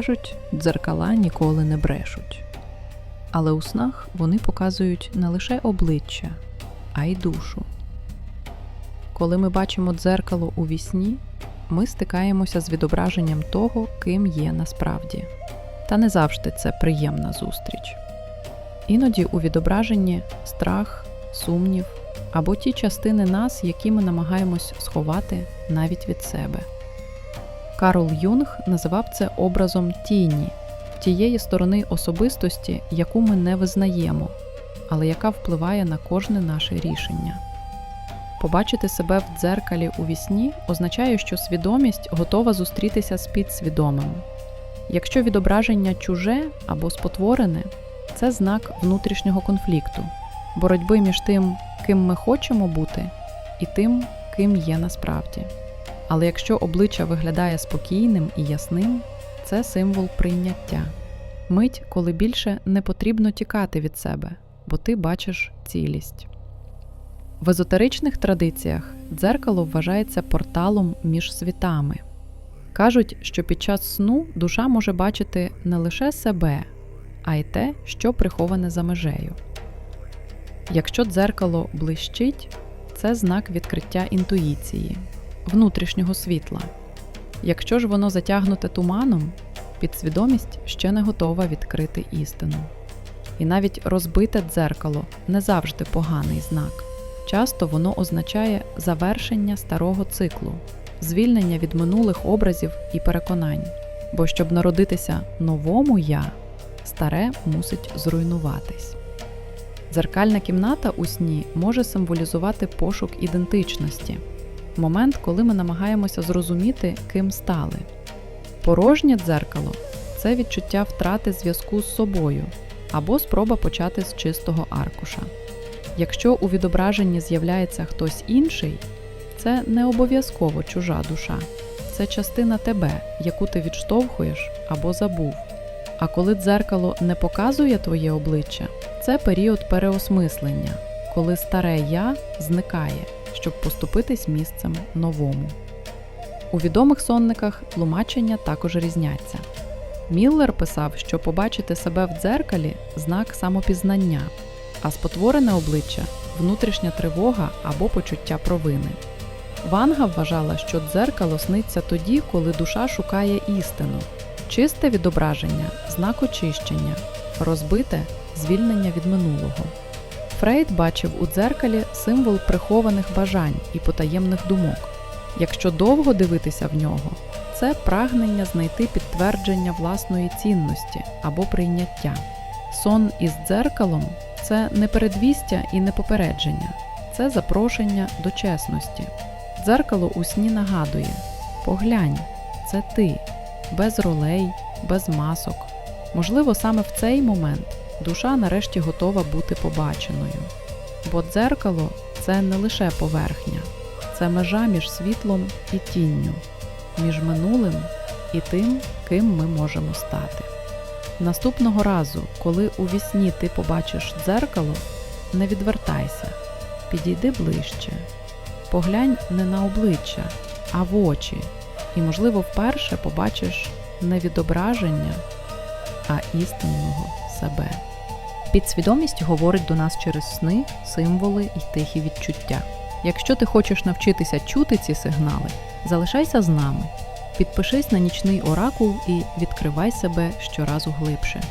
Кажуть, дзеркала ніколи не брешуть. Але у снах вони показують не лише обличчя, а й душу. Коли ми бачимо дзеркало у вісні, ми стикаємося з відображенням того, ким є насправді. Та не завжди це приємна зустріч. Іноді у відображенні страх, сумнів або ті частини нас, які ми намагаємось сховати навіть від себе. Карл Юнг називав це образом тіні, тієї сторони особистості, яку ми не визнаємо, але яка впливає на кожне наше рішення. Побачити себе в дзеркалі у вісні означає, що свідомість готова зустрітися з підсвідомим. Якщо відображення чуже або спотворене, це знак внутрішнього конфлікту, боротьби між тим, ким ми хочемо бути, і тим, ким є насправді. Але якщо обличчя виглядає спокійним і ясним, це символ прийняття. Мить, коли більше не потрібно тікати від себе, бо ти бачиш цілість. В езотеричних традиціях дзеркало вважається порталом між світами. Кажуть, що під час сну душа може бачити не лише себе, а й те, що приховане за межею. Якщо дзеркало блищить, це знак відкриття інтуїції, внутрішнього світла. Якщо ж воно затягнуте туманом, підсвідомість ще не готова відкрити істину. І навіть розбите дзеркало не завжди поганий знак. Часто воно означає завершення старого циклу, звільнення від минулих образів і переконань. Бо щоб народитися новому я, старе мусить зруйнуватись. Дзеркальна кімната у сні може символізувати пошук ідентичності, момент, коли ми намагаємося зрозуміти, ким стали. Порожнє дзеркало це відчуття втрати зв'язку з собою або спроба почати з чистого аркуша. Якщо у відображенні з'являється хтось інший, це не обов'язково чужа душа, це частина тебе, яку ти відштовхуєш або забув. А коли дзеркало не показує твоє обличчя, це період переосмислення, коли старе я зникає, щоб поступитись місцем новому. У відомих сонниках тлумачення також різняться. Міллер писав, що побачити себе в дзеркалі знак самопізнання, а спотворене обличчя внутрішня тривога або почуття провини. Ванга вважала, що дзеркало сниться тоді, коли душа шукає істину, чисте відображення знак очищення, розбите звільнення від минулого. Фрейд бачив у дзеркалі символ прихованих бажань і потаємних думок. Якщо довго дивитися в нього, це прагнення знайти підтвердження власної цінності або прийняття. Сон із дзеркалом це не передвістя і не попередження, це запрошення до чесності. Дзеркало у сні нагадує: поглянь, це ти, без ролей, без масок. Можливо, саме в цей момент душа нарешті готова бути побаченою. Бо дзеркало це не лише поверхня, це межа між світлом і тінню, між минулим і тим, ким ми можемо стати. Наступного разу, коли у вісні ти побачиш дзеркало, не відвертайся, підійди ближче, поглянь не на обличчя, а в очі, і, можливо, вперше побачиш не відображення, а істинного себе. Підсвідомість говорить до нас через сни, символи і тихі відчуття. Якщо ти хочеш навчитися чути ці сигнали, залишайся з нами. Підпишись на нічний оракул і відкривай себе щоразу глибше.